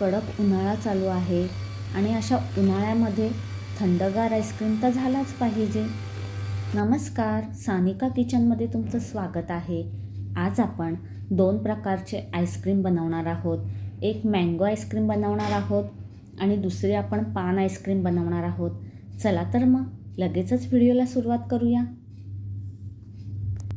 कडक उन्हाळा चालू आहे आणि अशा उन्हाळ्यामध्ये थंडगार आईस्क्रीम तर झालाच पाहिजे. नमस्कार सानिका किचनमध्ये तुमचं स्वागत आहे. आज आपण दोन प्रकारचे आईस्क्रीम बनवणार आहोत. एक मँगो आईस्क्रीम बनवणार आहोत आणि दुसरी आपण पान आईस्क्रीम बनवणार आहोत. चला तर मग लगेचच व्हिडिओला सुरुवात करूया.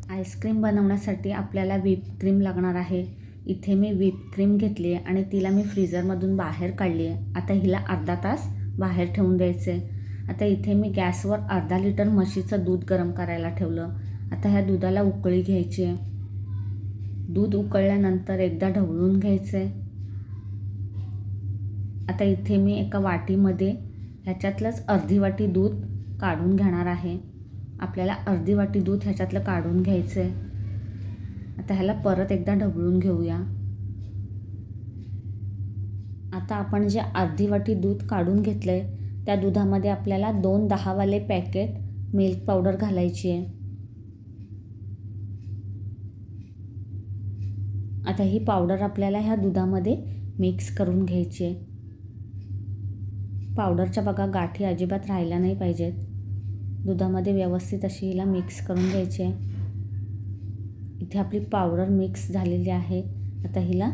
आईस्क्रीम बनवण्यासाठी आपल्याला व्हीप क्रीम लागणार आहे. इथे मी व्हिपक्रीम घेतली आहे आणि तिला मी फ्रीजरमधून बाहेर काढली आहे. आता हिला अर्धा तास बाहेर ठेवून द्यायचे आहे आता इथे मी गॅसवर अर्धा लिटर म्हशीचं दूध गरम करायला ठेवलं. आता ह्या दुधाला उकळी घ्यायची आहे. दूध उकळल्यानंतर एकदा ढवळून घ्यायचं आहे आता इथे मी एका वाटीमध्ये ह्याच्यातलंच अर्धी वाटी दूध काढून घेणार आहे. आपल्याला अर्धी वाटी दूध ह्याच्यातलं काढून घ्यायचं आहे आता ह्याला परत एकदा ढवळून घेऊया. आता आपण जे अर्धी वाटी दूध काढून घेतलं आहे त्या दुधामध्ये आपल्याला दोन दहावाले पॅकेट मिल्क पावडर घालायची आहे. आता ही पावडर आपल्याला ह्या दुधामध्ये मिक्स करून घ्यायची आहे. पावडरच्या बघा गाठी अजिबात राहिल्या नाही पाहिजेत. दुधामध्ये व्यवस्थित अशी हिला मिक्स करून घ्यायची आहे. इथे आपली पावडर मिक्स झालेली आहे. आता हिला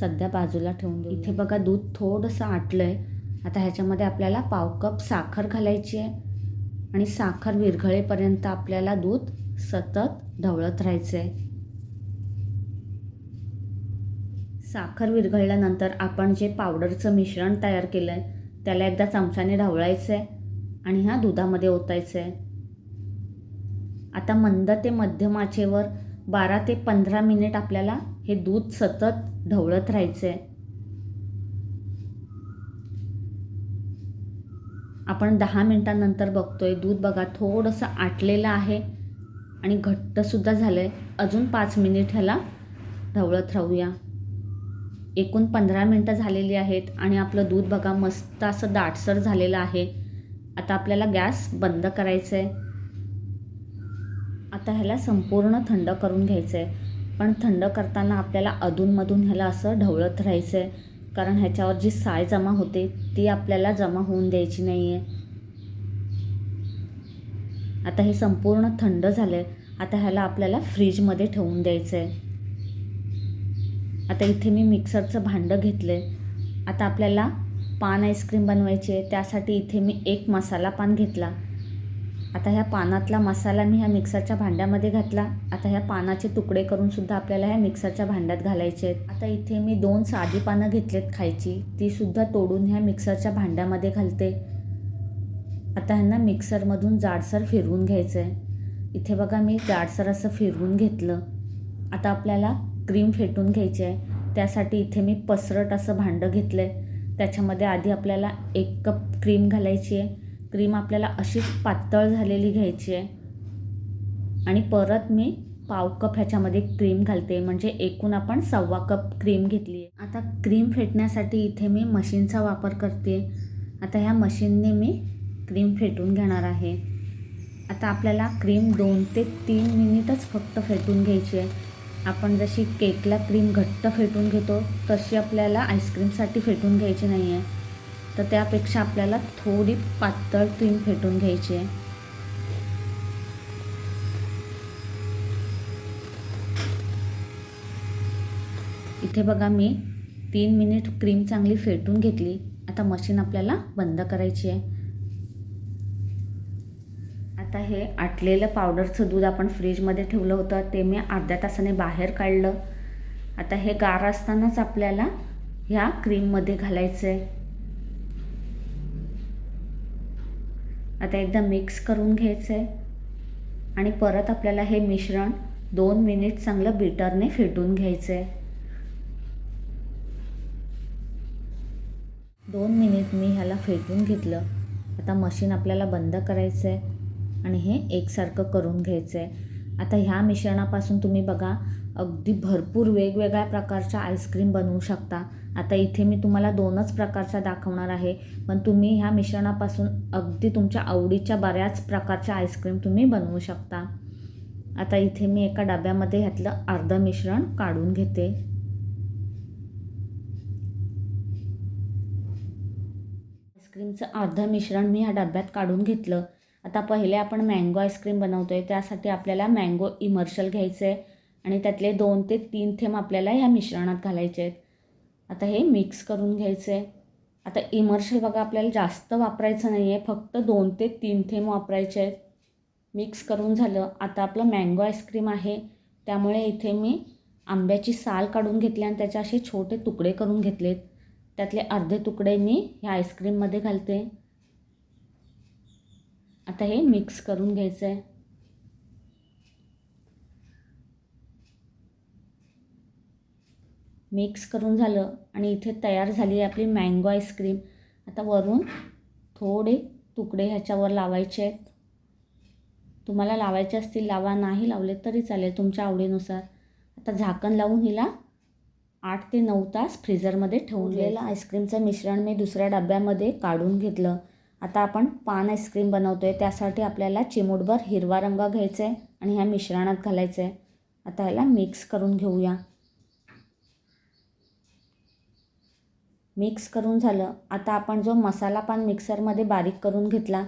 सध्या बाजूला ठेवून देऊ इथे बघा दूध थोडंसं आटलं आहे आता ह्याच्यामध्ये आपल्याला पाव कप साखर घालायची आहे. आणि साखर विरघळेपर्यंत आपल्याला दूध सतत ढवळत राहायचं आहे साखर विरघळल्यानंतर आपण जे पावडरचं मिश्रण तयार केलं आहे त्याला एकदा चमच्याने ढवळायचं आहे आणि ह्या दुधामध्ये ओतायचं आहे आता मंद ते मध्यम आचेवर बारा ते पंधरा मिनिट आपल्याला हे दूध सतत ढवळत राहायचं आहे आपण दहा मिनटानंतर बघतोय दूध बघा थोडंसं आटलेलं आहे आणि घट्टसुद्धा झालं आहे अजून पाच मिनिट ह्याला ढवळत राहूया. एकूण पंधरा मिनटं झालेली आहेत आणि आपलं दूध बघा मस्त असं दाटसर झालेलं आहे. आता आपल्याला गॅस बंद करायचं आहे आता ह्याला संपूर्ण थंड करून घ्यायचं आहे पण थंड करताना आपल्याला अधूनमधून ह्याला असं ढवळत राहायचं आहे कारण ह्याच्यावर जी साय जमा होते ती आपल्याला जमा होऊन द्यायची नाही आहे आता हे संपूर्ण थंड झालं आहे आता ह्याला आपल्याला फ्रीजमध्ये ठेवून द्यायचं आहे आता इथे मी मिक्सरचं भांडं घेतलं आहे आता आपल्याला पान आईस्क्रीम बनवायची आहे. त्यासाठी इथे मी एक मसाला पान घेतला. आता ह्या पानातला मसाला मी ह्या मिक्सरच्या भांड्यामध्ये घातला. आता ह्या पानाचे तुकडे करून सुद्धा आपल्याला ह्या मिक्सरच्या भांड्यात घालायचे आहेत. आता इथे मी दोन साधी पानं घेतलेत खायची. ती सुद्धा तोडून ह्या मिक्सरच्या भांड्यामध्ये घालते. आता ह्यांना मिक्सरमधून जाडसर फिरवून घ्यायचं आहे इथे बघा मी जाडसर असं फिरवून घेतलं. आता आपल्याला क्रीम फेटून घ्यायची आहे. त्यासाठी इथे मी पसरट असं भांडं घेतलं आहे त्याच्यामध्ये आधी आपल्याला एक कप क्रीम घालायची आहे. क्रीम आपल्याला अशीच पातळ झालेली घ्यायची आहे. आणि परत मी पाव कप ह्याच्यामध्ये क्रीम घालते. म्हणजे एकूण आपण सव्वा कप क्रीम घेतली आहे. आता क्रीम फेटण्यासाठी इथे मी मशीनचा वापर करते. आता ह्या मशीनने मी क्रीम फेटून घेणार आहे. आता आपल्याला क्रीम दोन ते तीन मिनिटच फक्त फेटून घ्यायची आहे. आपण जशी केकला क्रीम घट्ट फेटून घेतो तशी आपल्याला आईस्क्रीमसाठी फेटून घ्यायची नाही आहे तर त्यापेक्षा आपल्याला थोडी पातळ क्रीम फेटून घ्यायची आहे. इथे बघा मी तीन मिनिट क्रीम चांगली फेटून घेतली. आता मशीन आपल्याला बंद करायची आहे. आता हे आटलेलं पावडरचं दूध आपण फ्रीजमध्ये ठेवलं होतं. ते मी अर्ध्या तासाने बाहेर काढलं. आता हे गार असतानाच आपल्याला ह्या क्रीममध्ये घालायचं आहे आता एकदा मिक्स करून घ्यायचं आहे आणि परत आपल्याला हे मिश्रण दोन मिनिट चांगलं बीटरने फेटून घ्यायचं आहे दोन मिनिट मी ह्याला फेटून घेतलं. आता मशीन आपल्याला बंद करायचं आहे आणि हे एकसारखं करून घ्यायचं आहे आता ह्या मिश्रणापासून तुम्ही बघा अगदी भरपूर वेगवेगळ्या प्रकारच्या आईस्क्रीम बनवू शकता. आता इथे मी तुम्हाला दोनच प्रकारच्या दाखवणार आहे. पण तुम्ही ह्या मिश्रणापासून अगदी तुमच्या आवडीच्या बऱ्याच प्रकारच्या आईस्क्रीम तुम्ही बनवू शकता. आता इथे मी एका डब्यामध्ये ह्यातलं अर्धं मिश्रण काढून घेते. आईस्क्रीमचं अर्धं मिश्रण मी ह्या डब्यात काढून घेतलं. आता पहिले आपण मँगो आईस्क्रीम बनवतो आहे त्यासाठी आपल्याला मँगो इमर्शल घ्यायचं आहे आणि त्यातले दोन ते तीन थेंब आपल्याला ह्या मिश्रणात घालायचे आहेत. आता हे मिक्स करून घ्यायचं आहे. आता इमर्शल बघा आपल्याला जास्त वापरायचं नाही आहे फक्त दोन ते तीन थेंब वापरायचे आहेत. मिक्स करून झालं. आता आपलं मँगो आईस्क्रीम आहे. त्यामुळे इथे मी आंब्याची साल काढून घेतली आणि त्याचे असे छोटे तुकडे करून घेतलेत. त्यातले अर्धे तुकडे मी ह्या आईस्क्रीममध्ये घालते. आता हे मिक्स करून घ्यायचं आहे मिक्स करून झालं आणि इथे तयार झाली आहे आपली मँगो आईस्क्रीम. आता वरून थोडे तुकडे ह्याच्यावर लावायचे आहेत. तुम्हाला लावायचे असतील लावा नाही लावले तरी चालेल तुमच्या आवडीनुसार. आता झाकण लावून हिला आठ ते नऊ तास फ्रीझरमध्ये ठेवून दिलेलं आईस्क्रीमचं मिश्रण मी दुसऱ्या डब्यामध्ये काढून घेतलं. आता आपण पान आईस्क्रीम बनवतो आहे त्यासाठी आपल्याला चिमूटभर हिरवा रंग घ्यायचा आहे आणि ह्या मिश्रणात घालायचं आहे. आता ह्याला मिक्स करून घेऊया. मिक्स करून झालं. आता आपण जो मसाला पान मिक्सरमध्ये बारीक करून घेतला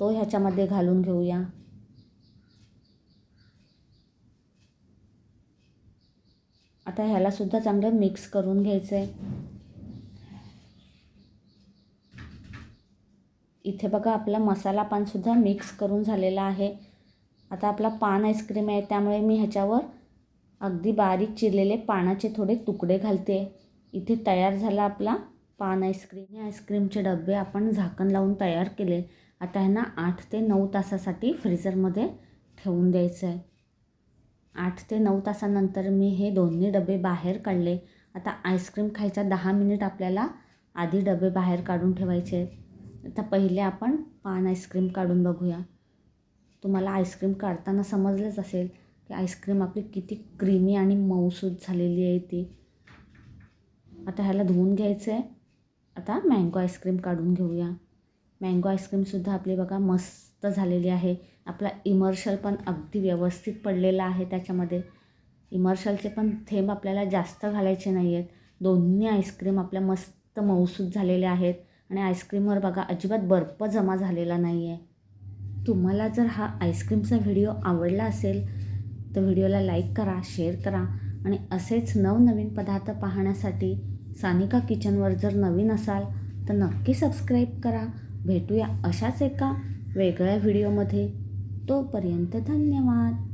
तो ह्याच्यामध्ये घालून घेऊया. आता ह्यालासुद्धा चांगलं मिक्स करून घ्यायचं आहे इथे बघा आपला मसाला पानसुद्धा मिक्स करून झालेला आहे. आता आपला पान आईस्क्रीम आहे त्यामुळे मी ह्याच्यावर अगदी बारीक चिरलेले पानाचे थोडे तुकडे घालते. इथे तयार झाला आपला पान आईस्क्रीम. हे आईस्क्रीमचे डबे आपण झाकण लावून तयार केले. आता ह्यांना आठ ते नऊ तासासाठी फ्रीजरमध्ये ठेवून द्यायचं आहे आठ ते नऊ तासानंतर मी हे दोन्ही डबे बाहेर काढले. आता आईस्क्रीम खायचा दहा मिनिट आपल्याला आधी डबे बाहेर काढून ठेवायचे आता पहिले आपण पान आईस्क्रीम काढून बघूया. तुम्हाला आईस्क्रीम काढताना समजलंच असेल की आईस्क्रीम आपली किती क्रीमी आणि मऊसूत झालेली आहे ती. आता ह्याला धुवून घ्यायचं आहे आता मँगो आईस्क्रीम काढून घेऊया. मँगो आईस्क्रीमसुद्धा आपली बघा मस्त झालेली आहे. आपला इमर्शल पण अगदी व्यवस्थित पडलेला आहे त्याच्यामध्ये. इमर्शलचे पण थेंब आपल्याला जास्त घालायचे नाही आहेत दोन्ही आईस्क्रीम आपल्या मस्त मऊसूत झालेल्या आहेत. आणि आईस्क्रीमवर बघा अजिबात बर्फ जमा झालेला नाही आहे तुम्हाला जर हा आईस्क्रीमचा व्हिडिओ आवडला असेल तर व्हिडिओला लाईक करा शेअर करा. आणि असेच नवनवीन पदार्थ पाहण्यासाठी सानिका किचनवर जर नवीन असाल तर नक्की सबस्क्राईब करा. भेटूया अशाच एका वेगळ्या व्हिडिओमध्ये. तोपर्यंत धन्यवाद.